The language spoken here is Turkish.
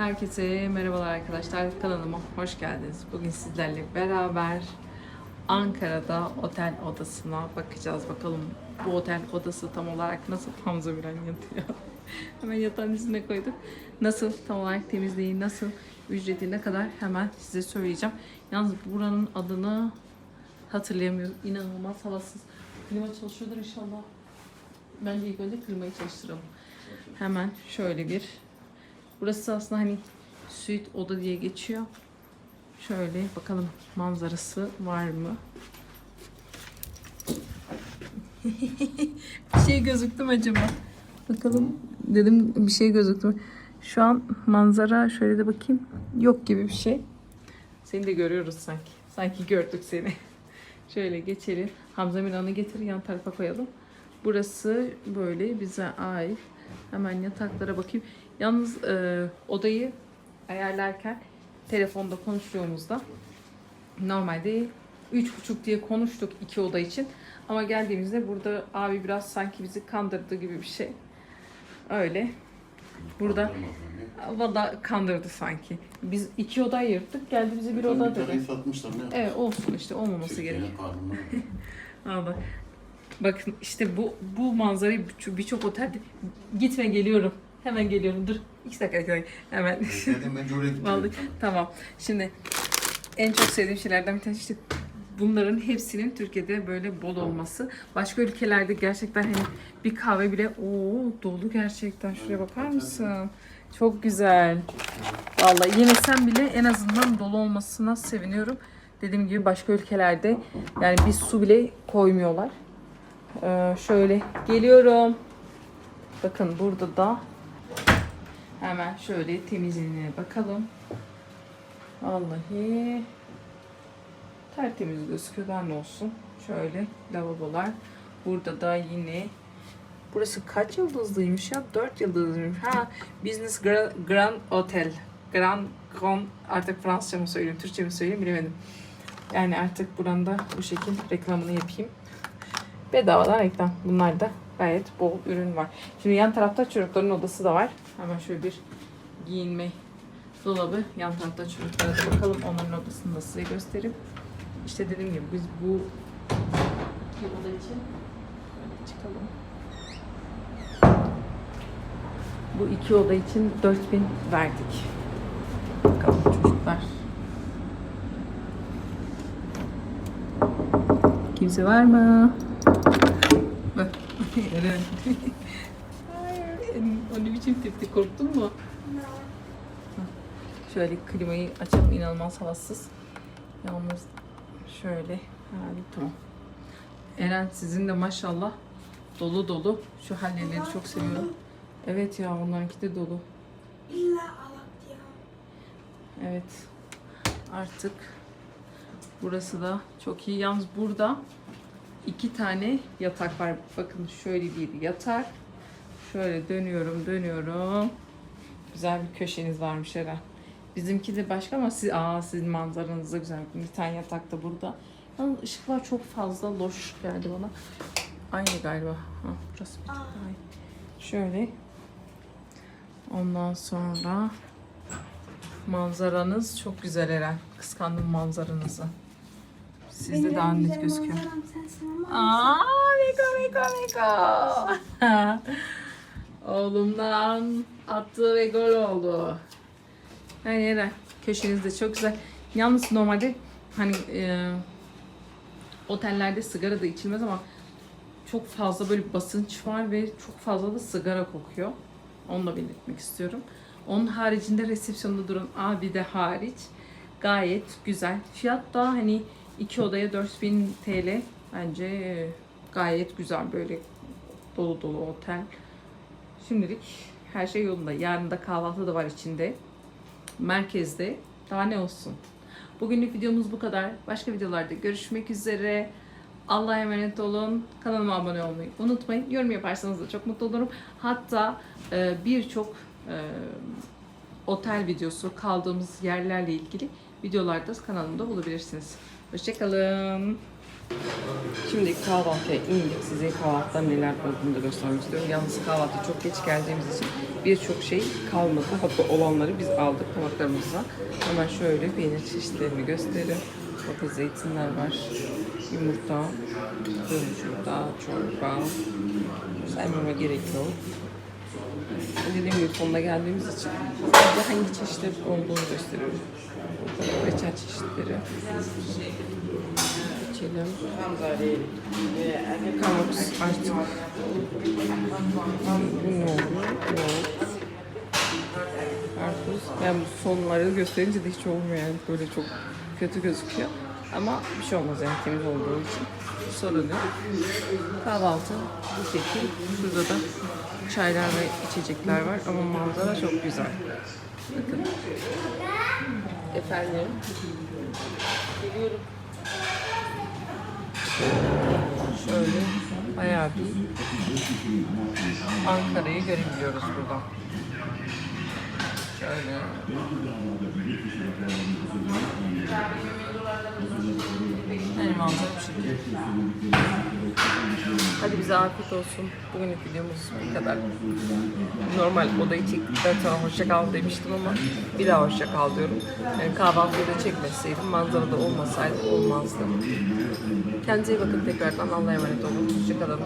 Herkese merhabalar arkadaşlar. Kanalıma hoş geldiniz. Bugün sizlerle beraber Ankara'da otel odasına bakacağız. Bakalım bu otel odası tam olarak nasıl Hamza Biren yatıyor. hemen yatağın üstüne koyduk. Nasıl tam olarak temizliği, nasıl ücreti ne kadar hemen size söyleyeceğim. Yalnız buranın adını hatırlayamıyorum. İnanılmaz havasız. Klima çalışıyordur inşallah. Bence ilk önce klimayı çalıştıralım. Hemen şöyle bir Burası aslında hani suite oda diye geçiyor. Şöyle bakalım manzarası var mı? bir şey gözüktü mü acaba? Bakalım dedim bir şey gözüktü mü? Şu an manzara şöyle de bakayım. Yok gibi bir şey. Seni de görüyoruz sanki. Sanki gördük seni. şöyle geçelim. Hamza Milan'ı getir yan tarafa koyalım. Burası böyle bize ait. Hemen yataklara bakayım. Yalnız e, odayı ayarlarken telefonda konuştuğumuzda normalde üç buçuk diye konuştuk iki oda için. Ama geldiğimizde burada abi biraz sanki bizi kandırdı gibi bir şey. Öyle. Burada valla kandırdı sanki. Biz iki oda ayırdık. Geldi bize bir oda dedi. satmışlar ne? Evet olsun işte olmaması gerek. Türkiye'nin karnına. Abi. Bakın işte bu bu manzarayı birçok otelde gitme geliyorum. Hemen geliyorum. Dur. İki dakika. Hemen. Dedim ben oraya. Vallahi tamam. Şimdi en çok sevdiğim şeylerden bir tanesi işte bunların hepsinin Türkiye'de böyle bol olması. Başka ülkelerde gerçekten hani bir kahve bile o dolu gerçekten. Şuraya bakar mısın? Çok güzel. Vallahi yemesem bile en azından dolu olmasına seviniyorum. Dediğim gibi başka ülkelerde yani bir su bile koymuyorlar. Ee, şöyle geliyorum. Bakın burada da hemen şöyle temizliğine bakalım. Vallahi tertemiz gözüküyor. Ne olsun. Şöyle lavabolar. Burada da yine Burası kaç yıldızlıymış ya? 4 yıldızlıymış. Ha, Business Gra- Grand Hotel. Grand Grand artık Fransızca mı söyleyeyim, Türkçe mi söyleyeyim bilemedim. Yani artık buranın da bu şekil reklamını yapayım. Bedavadan reklam. Bunlar da gayet bol ürün var. Şimdi yan tarafta çocukların odası da var. Hemen şöyle bir giyinme dolabı. Yan tarafta çocuklara da bakalım. Onların odasını da size göstereyim. İşte dediğim gibi biz bu oda için şöyle çıkalım. Bu iki oda için 4000 verdik. Bakalım çocuklar. Kimse var mı? Eren. Hayır. O ne biçim tepki korktun mu? Şöyle klimayı açalım inanılmaz havasız. Yalnız şöyle. Yani tamam. Eren sizin de maşallah dolu dolu. Şu halleleri çok seviyorum. Evet ya onlarınki de dolu. İlla alak ya. Evet. Artık burası da çok iyi. Yalnız burada iki tane yatak var. Bakın şöyle bir yatak. Şöyle dönüyorum, dönüyorum. Güzel bir köşeniz varmış Eren. Bizimki de başka ama siz, aa, sizin manzaranız da güzel. Bir tane yatak da burada. Yalnız ışıklar çok fazla loş geldi bana. Aynı galiba. Ha, burası bir tık daha iyi. Şöyle. Ondan sonra manzaranız çok güzel Eren. Kıskandım manzaranızı. Sizde daha net gözüküyor. Aa, Vego Vego Vego. Oğlumdan attığı ve gol oldu. Yani Eren köşeniz de çok güzel. Yalnız normalde hani e, otellerde sigara da içilmez ama çok fazla böyle basınç var ve çok fazla da sigara kokuyor. Onu da belirtmek istiyorum. Onun haricinde resepsiyonda duran abi de hariç gayet güzel. Fiyat da hani iki odaya 4000 TL bence e, gayet güzel böyle dolu dolu otel. Şimdilik her şey yolunda. Yarın da kahvaltı da var içinde. Merkezde. Daha ne olsun. Bugünlük videomuz bu kadar. Başka videolarda görüşmek üzere. Allah'a emanet olun. Kanalıma abone olmayı unutmayın. Yorum yaparsanız da çok mutlu olurum. Hatta e, birçok e, otel videosu, kaldığımız yerlerle ilgili videolarda kanalımda bulabilirsiniz. Hoşçakalın. Şimdi kahvaltıya indik. Size kahvaltıda neler olduğunu da göstermek istiyorum. Yalnız kahvaltı çok geç geldiğimiz için birçok şey kalmadı. Hatta olanları biz aldık tabaklarımıza. Hemen şöyle peynir çeşitlerini göstereyim. Bakın zeytinler var. Yumurta, yumurta, çorba. Saymama gerek yok. Dediğim gibi sonuna geldiğimiz için sadece hangi çeşitler olduğunu gösteriyorum. Reçel çeşitleri. İçelim. Kavanoz artık. Bu ne? Yoğurt. Karpuz. Yani sonları gösterince de hiç olmuyor yani. Böyle çok kötü gözüküyor. Ama bir şey olmaz yani temiz olduğu için. Sorun yok. Kahvaltı bu şekil. Şurada da çaylar ve içecekler var ama manzara çok güzel. Bakın. Efendim. Geliyorum. Şöyle bayağı bir Ankara'yı görebiliyoruz buradan. Şöyle. Yani manzara bu şekilde. Hadi bize afiyet olsun. Bugünlük videomuz bu kadar. Normal odayı çektikten sonra hoşça kal demiştim ama bir daha hoşça kal diyorum. Yani kahvaltıyı da çekmeseydim, manzarada olmasaydı olmazdı. Kendinize iyi bakın tekrardan. Allah'a emanet olun. Hoşça kalın.